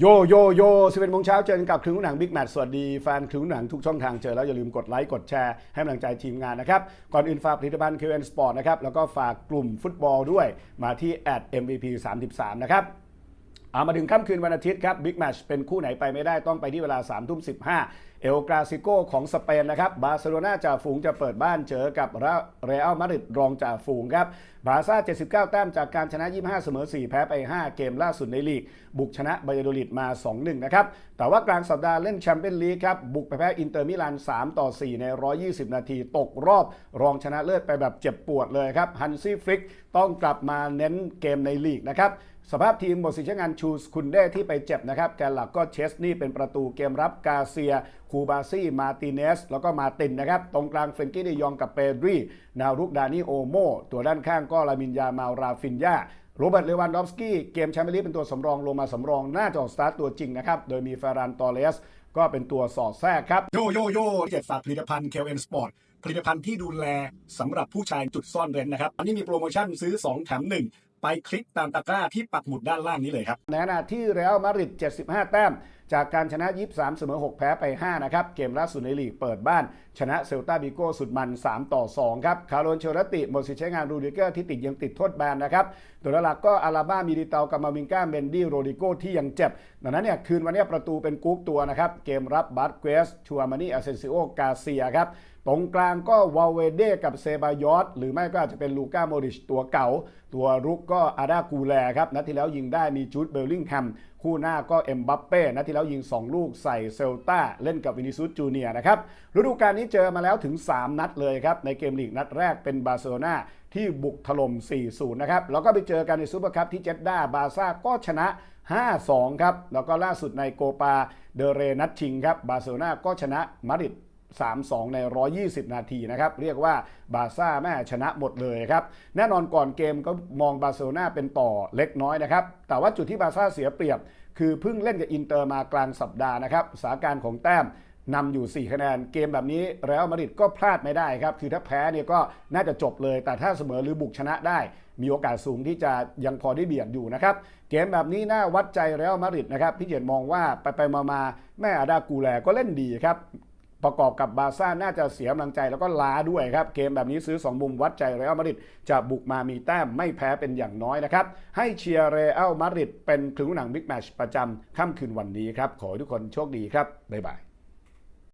โยโยโย11โมงเช้าเจอกันกับครึ่งหนังบิ๊กแมทสวัสดีแฟนครึ่งหนังทุกช่องทางเจอแล้วอย่าลืมกดไลค์กดแชร์ให้กำลังใจทีมงานนะครับ ก่อนอื่นฝากผลิตภัณฑ์ QN Sport นะครับ แล้วก็ฝากกลุ่มฟุตบอลด้วยมาที่ @MVP 33นะครับเอามาถึงค่ำคืนวันอาทิตย์ครับบิ๊กแมชเป็นคู่ไหนไปไม่ได้ต้องไปที่เวลา3ามทุ่มสิ เอลกราซิโกของสเปนนะครับบาร์เซโลนาจ่าฝูงจะเปิดบ้านเจอกับเรอัลมาดริดรองจ่าฝูงครับบาร์ซ่า 79 แต้มจากการชนะ 25 เสมอ 4 แพ้ไป 5 เกมล่าสุดในลีก บุกชนะบายาโดลิดมา 2-1 นะครับ แต่ว่ากลางสัปดาห์เล่นแชมเปี้ยนลีกครับ บุกไปแพ้อินเตอร์มิลาน 3 ต่อ 4 ใน 120 นาที ตกรอบรองชนะเลิศไปแบบเจ็บปวดเลยครับ ฮันซี่ฟริกต้องกลับมาเน้นเกมในลีกนะครับสภาพทีมหมดสิทธิ์ใช้งานชูสคุนเด้ที่ไปเจ็บนะครับ แกนหลักก็เชสนี่เป็นประตูเกมรับกาเซียคูบาซี่มาติเนสแล้วก็มาตินนะครับ ตรงกลางเฟนกี้เดยองกับเปดรีนารุกดานิโอโม ตัวด้านข้างก็ลามินยามาราฟินยาโรเบิร์ต เลวันดอฟสกี้เกมแชมเปี้ยนลีกเป็นตัวสำรองลงมาสำรองน่าจะออกสตาร์ตตัวจริงนะครับ โดยมีฟารันตอเลสก็เป็นตัวสอดแทรกครับ โยโยโย่เจ็ดฝากผลิตภัณฑ์ KLN Sport ผลิตภัณฑ์ที่ดูแลสำหรับผู้ชายจุดซ่อนเร้นนะครับ อันนี้มีโปรโมชั่นซื้อ 2 แถม 1 ไปคลิกตามตะกร้าที่ปักหมุดด้านล่างนี้เลยครับ ในขณะที่เรอัลมาดริด 75 แต้ม จากการชนะ 23 เสมอ 6 แพ้ไป 5 นะครับ เกมล่าสุดในลีกเปิดบ้าน ชนะเซลตาบิโก้สุดมัน 3 ต่อ 2 ครับ คาร์โลนเชลติหมดสิทธิ์ใช้งานรูดิเกอร์ที่ติดยังติดโทษแบนนะครับตัวหลักก็อาราบ้ามีดิเตากับมาวิงก้าเมนดี้โรดิโก้ที่ยังเจ็บ ดังนั้นเนี่ยคืนวันนี้ประตูเป็นกุ๊กตัวนะครับ เกมรับบาร์เกสชัวมานี่อาเซนซิโอกาเซียครับตรงกลางก็วาลเวเดกับเซบายอสหรือไม่ก็อาจจะเป็นลูก้าโมริชตัวเก่า ตัวรุกก็อาดากูแลครับนัดที่แล้วยิงได้มีจูดเบลลิงแฮมคู่หน้าก็เอ็มบัปเป้นัดที่แล้วยิง 2 ลูกใส่เซลตาเล่นกับวินิซุสจูเนียนะครับฤดูกาลนี้เจอมาแล้วถึง 3 นัดเลยครับ ในเกมลีกนัดแรกเป็นบาร์เซโลนาที่บุกถล่ม 4-0 นะครับ แล้วก็ไปเจอกันในซูเปอร์คัพที่เจดดาบาซ่าก็ชนะ 5-2 ครับ แล้วก็ล่าสุดในโกปาเดเรนัดชิงครับบาร์เซโลนาก็ชนะมาดริด 3-2 ใน 120 นาทีนะครับ เรียกว่าบาร์ซ่าแม่ชนะหมดเลยครับ แน่นอนก่อนเกมก็มองบาร์เซโลนาเป็นต่อเล็กน้อยนะครับ แต่ว่าจุดที่บาร์ซ่าเสียเปรียบ คือเพิ่งเล่นกับอินเตอร์มากลางสัปดาห์นะครับสถานการณ์ของแต้มนำอยู่ 4 คะแนน เกมแบบนี้เรอัลมาดริดก็พลาดไม่ได้ครับ คือถ้าแพ้เนี่ยก็น่าจะจบเลย แต่ถ้าเสมอหรือบุกชนะได้ มีโอกาสสูงที่จะยังพอได้เบียดอยู่นะครับ เกมแบบนี้น่าวัดใจเรอัลมาดริดนะครับ พี่เจนมองว่าไปไปมามาแม่อาดากูแลก็เล่นดีครับ ประกอบกับบาซ่าน่าจะเสียกำลังใจแล้วก็ล้าด้วยครับ เกมแบบนี้ซื้อ 2 มุมวัดใจเรอัลมาดริดจะบุกมามีแต้มไม่แพ้เป็นอย่างน้อยนะครับ ให้เชียร์เรอัลมาดริดเป็นครึ่งหนังบิ๊กแมชประจำค่ำคืนวันนี้ครับ ขอให้ทุกคนโชคดีครับ บ๊ายบาย